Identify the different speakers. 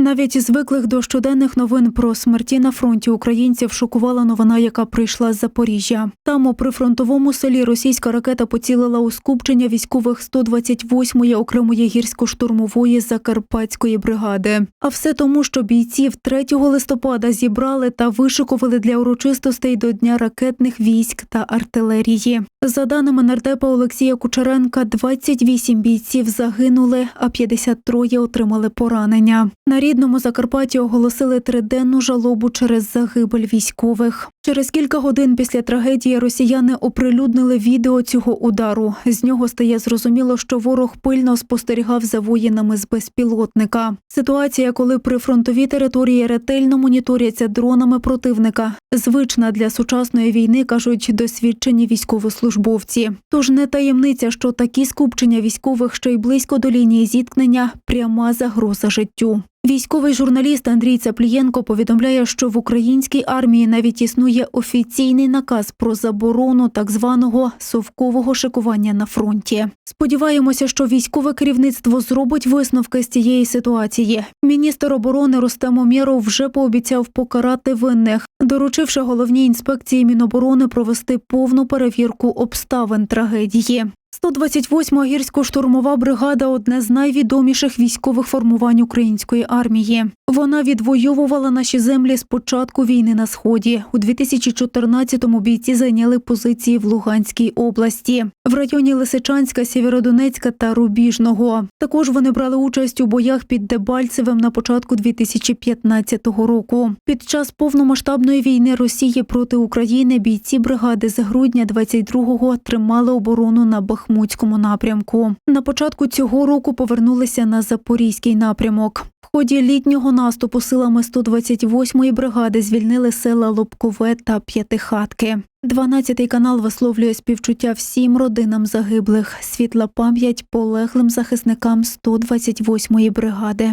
Speaker 1: Навіть звиклих до щоденних новин про смерті на фронті українців шокувала новина, яка прийшла з Запоріжжя. Там у прифронтовому селі російська ракета поцілила у скупчення військових 128-ї окремої гірсько-штурмової закарпатської бригади. А все тому, що бійців 3 листопада зібрали та вишикували для урочистостей до дня ракетних військ та артилерії. За даними нардепа Олексія Кучеренка, 28 бійців загинули, а 53 отримали поранення. На рідному Закарпатті оголосили триденну жалобу через загибель військових. Через кілька годин після трагедії росіяни оприлюднили відео цього удару. З нього стає зрозуміло, що ворог пильно спостерігав за воїнами з безпілотника. Ситуація, коли прифронтові території ретельно моніторяться дронами противника, звична для сучасної війни, кажуть досвідчені військовослужбовці. Тож не таємниця, що такі скупчення військових ще й близько до лінії зіткнення пряма загроза життю. Військовий журналіст Андрій Цаплієнко повідомляє, що в українській армії навіть існує офіційний наказ про заборону так званого совкового шикування на фронті. Сподіваємося, що військове керівництво зробить висновки з цієї ситуації. Міністр оборони Рустем Омєров вже пообіцяв покарати винних, доручивши головній інспекції Міноборони провести повну перевірку обставин трагедії. 128-ма гірсько-штурмова бригада одне з найвідоміших військових формувань української армії. Вона відвоювала наші землі з початку війни на сході. У 2014-му бійці зайняли позиції в Луганській області, в районі Лисичанська, Сєвєродонецька та Рубіжного. Також вони брали участь у боях під Дебальцевим на початку 2015 року. Під час повномасштабної війни Росії проти України бійці бригади з грудня 22-го тримали оборону на Бахмутському напрямку. На початку цього року повернулися на Запорізький напрямок. В ході літнього наступу силами 128-ї бригади звільнили села Лобкове та П'ятихатки. 12-й канал висловлює співчуття всім родинам загиблих, світла пам'ять полеглим захисникам 128-ї бригади.